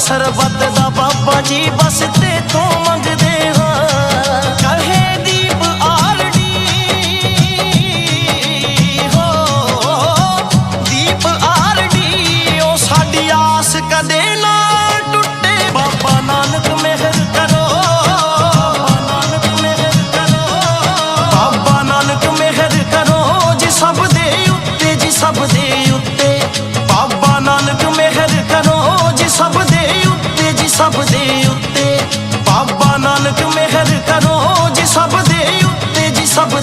ਸਰਬਤ ਦਾ ਬਾਬਾ ਜੀ, ਬਸ ਤੇ ਤੋਂ ਮੰਗਦੇ ਹਾਂ। ਕਹੇ ਦੀਪ ਆਰਡੀ, ਹੋ, ਦੀਪ ਆਰਡੀ, ਉਹ ਸਾਡੀ ਆਸ ਕਦੇ ਨਾ ਟੁੱਟੇ। ਬਾਬਾ ਨਾਨਕ ਮਿਹਰ ਕਰੋ, ਬਾਬਾ ਨਾਨਕ ਮਿਹਰ ਕਰੋ, ਬਾਬਾ ਨਾਨਕ ਮਿਹਰ ਕਰੋ, ਜੀ ਸਭ ਦੇ ਉੱਤੇ, ਜੀ ਸਭ ਦੇ ਉੱਤੇ। ਬਾਬਾ ਨਾਨਕ ਮਿਹਰ ਕਰੋ, ਜੀ ਸਭ ਸਭ ਦੇ ਉੱਤੇ। ਬਾਬਾ ਨਾਨਕ ਮਿਹਰ ਕਰੋ ਜੀ ਸਭ ਦੇ ਉੱਤੇ ਜੀ ਸਭ